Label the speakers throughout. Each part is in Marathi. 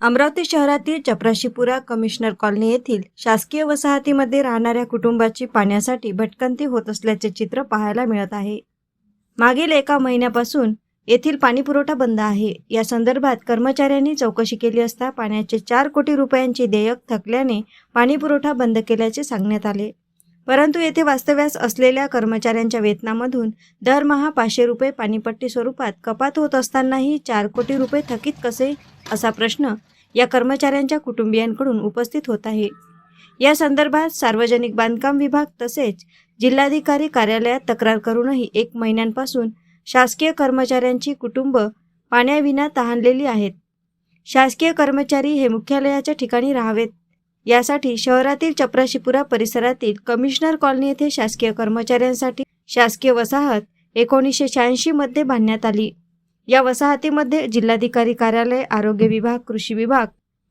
Speaker 1: अमरावती शहरातील चपराशीपुरा कमिशनर कॉलनी येथील शासकीय वसाहतीमध्ये राहणाऱ्या कुटुंबाची पाण्यासाठी भटकंती होत असल्याचे चित्र पाहायला मिळत आहे. मागील एका महिन्यापासून येथील पाणीपुरवठा बंद आहे. या संदर्भात कर्मचाऱ्यांनी चौकशी केली असता पाण्याचे चार कोटी रुपयांचे देयक थकल्याने पाणीपुरवठा बंद केल्याचे सांगण्यात आले. परंतु येथे वास्तव्यास असलेल्या कर्मचाऱ्यांच्या वेतनामधून दरमहा पाचशे रुपये पाणीपट्टी स्वरूपात कपात होत असतानाही चार कोटी रुपये थकीत कसे? असा प्रश्न या कर्मचाऱ्यांच्या कुटुंबियांकडून उपस्थित होत आहे. या संदर्भात सार्वजनिक बांधकाम विभाग तसेच जिल्हाधिकारी कार्यालयात तक्रार करूनही एक महिन्यांपासून शासकीय कर्मचाऱ्यांची कुटुंब पाण्याविना तहानलेली आहेत. शासकीय कर्मचारी हे मुख्यालयाच्या ठिकाणी राहावेत. यासाठी शहरातील चपराशीपुरा परिसरातील कमिशनर कॉलनी येथे शासकीय कर्मचाऱ्यांसाठी शासकीय वसाहत एकोणीसशे शहाऐंशी मध्ये बांधण्यात आली. या वसाहतीमध्ये जिल्हाधिकारी कार्यालय आरोग्य विभाग कृषी विभाग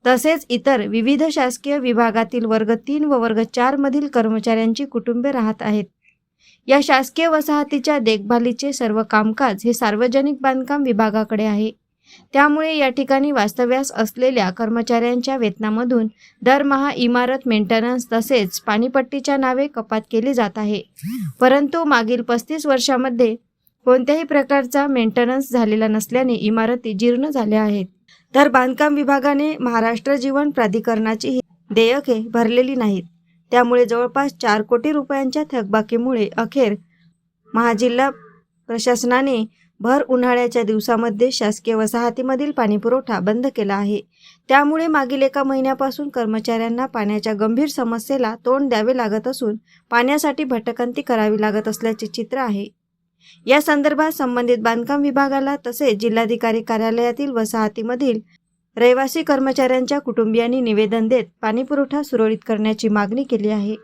Speaker 1: तसेच इतर विविध शासकीय विभागातील वर्ग तीन व वर्ग चार मधील कर्मचाऱ्यांची कुटुंबे राहत आहेत. या शासकीय वसाहतीच्या देखभालीचे सर्व कामकाज हे सार्वजनिक बांधकाम विभागाकडे आहे. त्यामुळे या ठिकाणी वास्तव्यास असलेल्या कर्मचाऱ्यांच्या वेतनामधून दरमहा इमारत मेंटेनन्स तसेच पाणीपट्टीच्या नावे कपात केली जात आहे. परंतु मागील पस्तीस वर्षामध्ये कोणत्याही प्रकारचा मेंटेनन्स झालेला नसल्याने इमारती जीर्ण झाल्या आहेत. तर बांधकाम विभागाने महाराष्ट्र जीवन प्राधिकरणाची देयके भरलेली नाहीत. त्यामुळे जवळपास चार कोटी रुपयांच्या थकबाकीमुळे अखेर महाजिल्हा प्रशासनाने भर उन्हाळ्याच्या दिवसामध्ये शासकीय वसाहतीमधील पाणीपुरवठा बंद केला आहे. त्यामुळे मागील एका महिन्यापासून कर्मचाऱ्यांना पाण्याच्या गंभीर समस्येला तोंड द्यावे लागत असून पाण्यासाठी भटकंती करावी लागत असल्याचे चित्र आहे. या संदर्भात संबंधित बांधकाम विभागाला तसेच जिल्हाधिकारी कार्यालयातील वसाहतीमधील रहिवासी कर्मचाऱ्यांच्या कुटुंबियांनी निवेदन देत पाणीपुरवठा सुरळीत करण्याची मागणी केली आहे.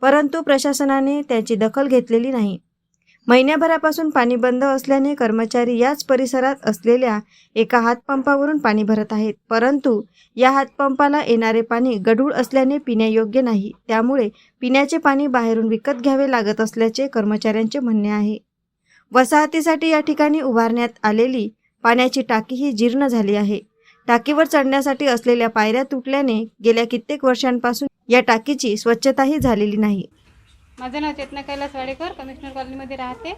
Speaker 1: परंतु प्रशासनाने त्याची दखल घेतलेली नाही. महिन्याभरापासून पाणी बंद असल्याने कर्मचारी याच परिसरात असलेल्या एका हातपंपावरून पाणी भरत आहेत. परंतु या हातपंपाला येणारे पाणी गढूळ असल्याने पिण्यायोग्य नाही. त्यामुळे पिण्याचे पाणी बाहेरून विकत घ्यावे लागत असल्याचे कर्मचाऱ्यांचे म्हणणे आहे. वसाहतीसाठी या ठिकाणी उभारण्यात आलेली पाण्याची टाकी ही जीर्ण झाली आहे. टाकीवर चढण्यासाठी असलेल्या पायऱ्या तुटल्याने गेल्या कित्येक वर्षांपासून या टाकीची स्वच्छताही झालेली नाही.
Speaker 2: माझं नाव चेतना कैलास वाडेकर कमिशनर कॉलनीमध्ये राहते.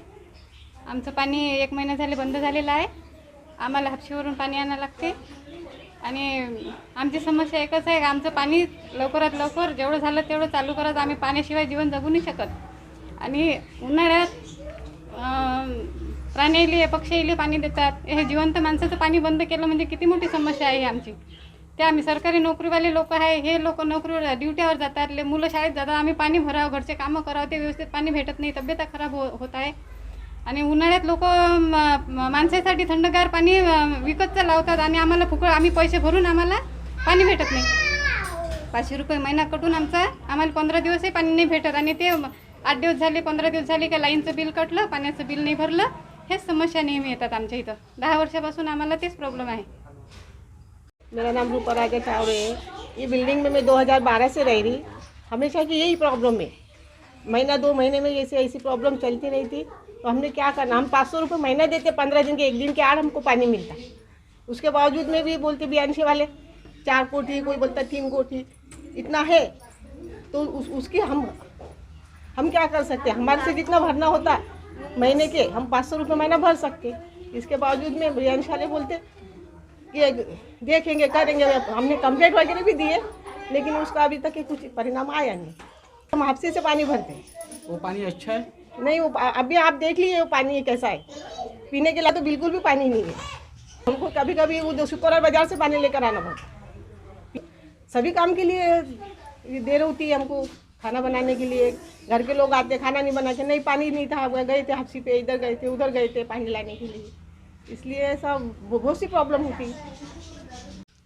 Speaker 2: आमचं पाणी एक महिना झाले बंद झालेलं आहे. आम्हाला हापशीवरून पाणी आणावं लागते. आणि आमची समस्या एकच आहे का आमचं पाणी लवकरात लवकर जेवढं झालं तेवढं चालू करत आम्ही पाण्याशिवाय जीवन जगू नाही शकत. आणि उन्हाळ्यात प्राण्याइले पक्षीले पाणी देतात. हे जिवंत माणसाचं पाणी बंद केलं म्हणजे किती मोठी समस्या आहे आमची. ते आम्ही सरकारी नोकरीवाले लोक आहे हे लोक नोकरीवर ड्युट्यावर जातात ले मुलं शाळेत जातात आम्ही पाणी भरावं घरचे कामं करावं ते व्यवस्थित पाणी भेटत नाही तब्येत खराब हो होत आहे. आणि उन्हाळ्यात लोक माणसासाठी थंडगार पाणी विकतचं लावतात आणि आम्हाला फुकळ आम्ही पैसे भरून आम्हाला पाणी भेटत नाही. पाचशे रुपये महिना कटून आमचा आम्हाला पंधरा दिवसही पाणी नाही भेटत आणि ते आठ दिवस झाले पंधरा दिवस झाले का लाईनचं बिल कटलं पाण्याचं बिल नाही भरलं हेच समस्या नेहमी येतात आमच्या इथं. दहा वर्षापासून आम्हाला तेच प्रॉब्लेम आहे.
Speaker 3: मेरा नाम रूपा रागे चावड़े है। ये बिल्डिंग में मैं 2012 से रह रही। हमेशा की यही प्रॉब्लम है। महीना, दो महीने में ऐसे ऐसी प्रॉब्लम चलती रही थी तो हमने क्या करना? हम पाँच सौ रुपये महीना देते, पंद्रह दिन के, एक दिन के आड़ हमको पानी मिलता। उसके बावजूद में भी बोलते बियानशी वाले, चार कोठी, कोई बोलता, तीन कोठी, इतना है। तो उस, उसकी हम हम क्या कर सकते हैं? हमारे से जितना भरना होता महीने के हम पाँच सौ रुपये महीना भर सकते। इसके बावजूद में बियानशी वाले बोलते कि देखेंगे करेंगे हमने कंप्लेंट वगैरह भी दिए लेकिन उसका अभी तक कुछ परिणाम आया नहीं। हम हापसी से पानी भरते हैं।
Speaker 4: वो पानी अच्छा है?
Speaker 3: नहीं वो अभी आप देख लीजिए वो पानी कैसा है। पीने के लिए तो बिल्कुल भी पानी नहीं है। हमको कभी कभी वो शुक्रवार बाज़ार से पानी लेकर आना पड़ता सभी काम के लिए देर होती है हमको। खाना बनाने के लिए। घर के लोग आते खाना नहीं बना के नहीं पानी नहीं था गए थे हापसी पे इधर गए थे उधर गए थे पानी लाने के लिए। इसलिए ऐसा बहुत सी प्रॉब्लम होती।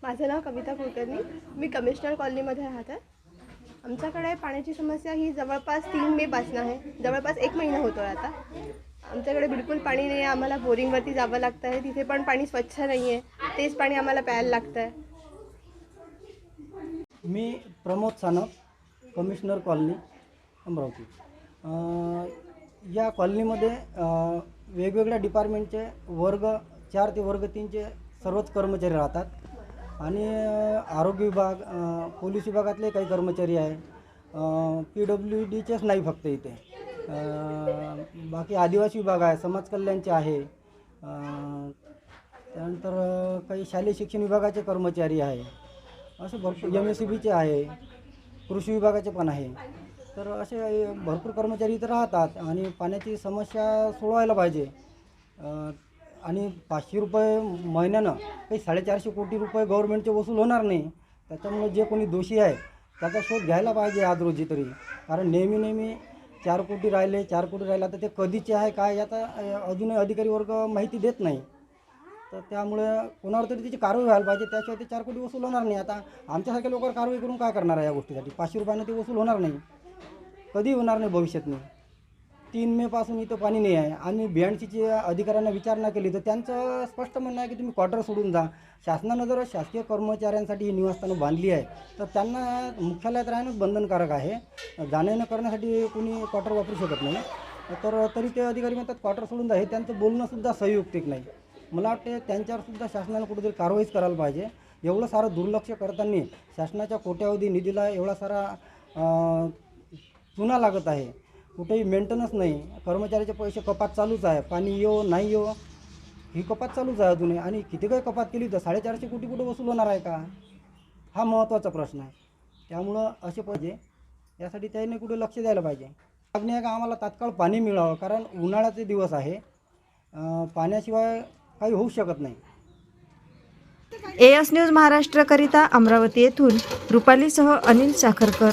Speaker 5: माझं नाव कविता कुलकर्णी. मी कमिशनर कॉलनीमध्ये राहत आहे. आमच्याकडे पाण्याची समस्या ही जवळपास तीन मेपासून आहे. जवळपास एक महिना होतो आहे आता. आमच्याकडे बिलकुल पाणी नाही आहे. आम्हाला बोरिंगवरती जावं लागतं आहे. तिथे पण पाणी स्वच्छ नाही आहे. तेच पाणी आम्हाला प्यायला लागतं आहे.
Speaker 6: मी Pramod Sanap. Commissioner colony Amravati. या कॉलनीमध्ये वेगवेगळ्या डिपार्टमेंटचे वर्ग चार ते वर्ग तीनचे सर्वच कर्मचारी राहतात. आणि अ, आरोग्य विभाग अ, पोलीस विभागातले काही कर्मचारी आहे. पी डब्ल्यू डीचेच नाही फक्त इथे. अ, बाकी आदिवासी विभाग आहे समाज कल्याणचे आहे. अ, त्यानंतर अ, काही शालेय शिक्षण विभागाचे कर्मचारी आहे. असे भरपूर एम एस सी बीचे आहे. कृषी विभागाचे पण आहे. तर असे भरपूर कर्मचारी इथं राहतात आणि पाण्याची समस्या सोडवायला पाहिजे. आणि पाचशे रुपये महिन्यानं काही साडेचारशे कोटी रुपये गव्हर्नमेंटचे वसूल होणार नाही. त्याच्यामुळे जे कोणी दोषी आहे त्याचा शोध घ्यायला पाहिजे आज रोजी तरी. कारण नेहमी नेहमी चार कोटी राहिले चार कोटी राहिला तर ते कधीचे आहे काय याचा अजूनही अधिकारी वर्ग माहिती देत नाही. तर त्यामुळे कोणावर तरी त्याची कारवाई व्हायला पाहिजे. त्याशिवाय ते चार कोटी वसूल होणार नाही. आता आमच्यासारख्या लोकांवर कारवाई करून काय करणार आहे या गोष्टीसाठी? पाचशे रुपयानं ते वसूल होणार नाही. कधी होणार नाही भविष्यात नाही तीन मेपासून इथं पाणी नाही आहे. आणि बीएनसीची अधिकाऱ्यांना विचारणा केली तर त्यांचं स्पष्ट म्हणणं आहे की तुम्ही क्वार्टर सोडून जा. शासनानं जर शासकीय कर्मचाऱ्यांसाठी ही निवासस्थानं बांधली आहे तर त्यांना मुख्यालयात राहणंच बंधनकारक आहे. जाणं येणं करण्यासाठी कोणी क्वार्टर वापरू शकत नाही. तर तरी ते अधिकारी म्हणतात क्वार्टर सोडून जा. हे त्यांचं बोलणंसुद्धा संयुक्तिक नाही. मला वाटते त्यांच्यावर सुद्धा शासनानं कुठेतरी कारवाईच करायला पाहिजे. एवढं सारं दुर्लक्ष करताना शासनाच्या कोट्यावधी निधीला एवढा सारा चुना लागत आहे. कुठेही मेंटेनन्स नाही. कर्मचाऱ्याचे पैसे कपात चालूच आहे. पाणी येऊ नाही येऊ ही कपात चालूच आहे अजूनही. आणि किती काही कपात केली तर साडेचारशे कोटी कुठे वसूल होणार आहे का? हा महत्त्वाचा प्रश्न आहे. त्यामुळं असे पाहिजे. यासाठी त्याने कुठे लक्ष द्यायला पाहिजे. मागणी आहे का आम्हाला तात्काळ पाणी मिळावं? कारण उन्हाळ्याचे दिवस आहे. पाण्याशिवाय काही होऊ शकत नाही.
Speaker 1: एएस न्यूज महाराष्ट्रकरिता अमरावती येथून रुपालीसह अनिल साखरकर.